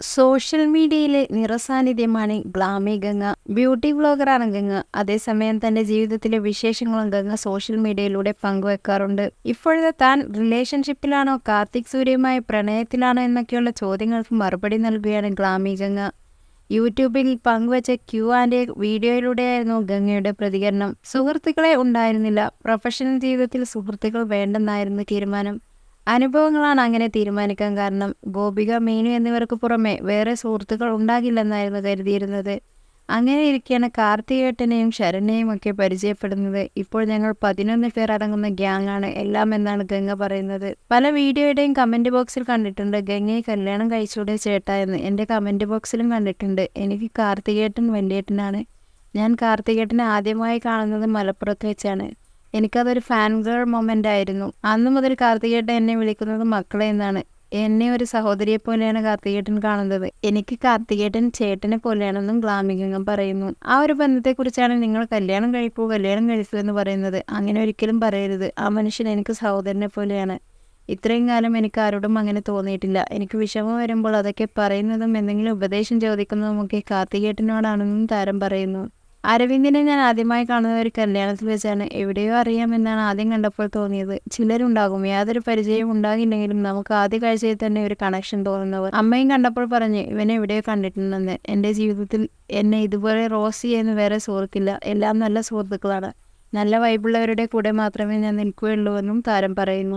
Social മീഡിയയിലെ നിറസാന്നിധ്യമാണ് Glamy Ganga. Beauty വ്ളോഗറാണ് ഗംഗ അതേസമയം തന്റെ ജീവിതത്തിലെ വിശേഷങ്ങളും ഗംഗ സോഷ്യൽ മീഡിയയിലൂടെ പങ്കുവെക്കാറുണ്ട്. ഇപ്പോഴത്തെ താൻ റിലേഷൻഷിപ്പിലാണോ കാർത്തിക് സൂര്യയുമായി പ്രണയത്തിലാണോ എന്നൊക്കെയുള്ള ചോദ്യങ്ങൾക്ക് മറുപടി നൽകുകയാണ് ഗ്ലാമി ഗംഗ. യൂട്യൂബിൽ പങ്കുവച്ച ക്യൂ ആൻഡ് എ വീഡിയോയിലൂടെയായിരുന്നു ഗംഗയുടെ പ്രതികരണം. സുഹൃത്തുക്കളെ ഉണ്ടായിരുന്നില്ല. പ്രൊഫഷണൽ ജീവിതത്തിൽ സുഹൃത്തുക്കൾ വേണ്ടെന്നായിരുന്നു തീരുമാനം. അനുഭവങ്ങളാണ് അങ്ങനെ തീരുമാനിക്കാൻ കാരണം. ഗോപിക മീനു എന്നിവർക്ക് പുറമെ വേറെ സുഹൃത്തുക്കൾ ഉണ്ടാകില്ലെന്നായിരുന്നു കരുതിയിരുന്നത്. അങ്ങനെ ഇരിക്കെയാണ് കാർത്തികേട്ടനെയും ശരണ്യെയും ഒക്കെ പരിചയപ്പെടുന്നത്. ഇപ്പോൾ ഞങ്ങൾ പതിനൊന്ന് പേർ അടങ്ങുന്ന ഗ്യാങ് ആണ് എല്ലാം എന്നാണ് ഗംഗ പറയുന്നത്. പല വീഡിയോയുടെയും കമന്റ് ബോക്സിൽ കണ്ടിട്ടുണ്ട്. ഗംഗയെ കല്യാണം കഴിച്ചൂടെ ചേട്ടാ എന്ന് എന്റെ കമന്റ് ബോക്സിലും കണ്ടിട്ടുണ്ട്. എനിക്ക് കാർത്തികേട്ടൻ വെന്റേട്ടനാണ് ഞാൻ കാർത്തികേട്ടനെ ആദ്യമായി കാണുന്നത് മലപ്പുറത്ത് വെച്ചാണ്. എനിക്കതൊരു ഫാൻ ഗേൾ മൊമെന്റ് ആയിരുന്നു. അന്ന് മുതൽ കാർത്തികേട്ടൻ എന്നെ വിളിക്കുന്നത് മക്കളെ എന്നാണ്. എന്നെ ഒരു സഹോദരിയെ പോലെയാണ് കാർത്തികേട്ടൻ കാണുന്നത്. എനിക്ക് കാർത്തികേട്ടൻ ചേട്ടനെ പോലെയാണെന്നും ഗ്ലാമികങ്ങം പറയുന്നു. ആ ഒരു ബന്ധത്തെക്കുറിച്ചാണ് നിങ്ങൾ കല്യാണം കഴിക്കൂ കല്യാണം കഴിക്കൂ എന്ന് പറയുന്നത്. അങ്ങനെ ഒരിക്കലും പറയരുത്. ആ മനുഷ്യൻ എനിക്ക് സഹോദരനെ പോലെയാണ്. ഇത്രയും കാലം എനിക്ക് ആരോടും അങ്ങനെ തോന്നിയിട്ടില്ല. എനിക്ക് വിഷമം വരുമ്പോൾ അതൊക്കെ പറയുന്നതും എന്തെങ്കിലും ഉപദേശം ചോദിക്കുന്നതുമൊക്കെ കാർത്തികേട്ടനോടാണെന്നും താരം പറയുന്നു. അരവിന്ദിനെ ഞാൻ ആദ്യമായി കാണുന്ന ഒരു കല്യാണത്തിൽ വെച്ചാണ് എവിടെയോ അറിയാമെന്നാണ് ആദ്യം കണ്ടപ്പോൾ തോന്നിയത്. ചിലരുണ്ടാകും യാതൊരു പരിചയം ഉണ്ടാകില്ലെങ്കിലും നമുക്ക് ആദ്യ കാഴ്ചയിൽ തന്നെ ഒരു കണക്ഷൻ തോന്നുന്നവർ. അമ്മയും കണ്ടപ്പോൾ പറഞ്ഞു ഇവനെ എവിടെയോ കണ്ടിട്ടുണ്ടെന്ന്. എന്റെ ജീവിതത്തിൽ എന്നെ ഇതുപോലെ റോസി എന്ന് വേറെ സുഹൃത്തില്ല. എല്ലാം നല്ല സുഹൃത്തുക്കളാണ്. നല്ല വൈബുള്ളവരുടെ കൂടെ മാത്രമേ ഞാൻ നിൽക്കുകയുള്ളൂ എന്നും താരം പറയുന്നു.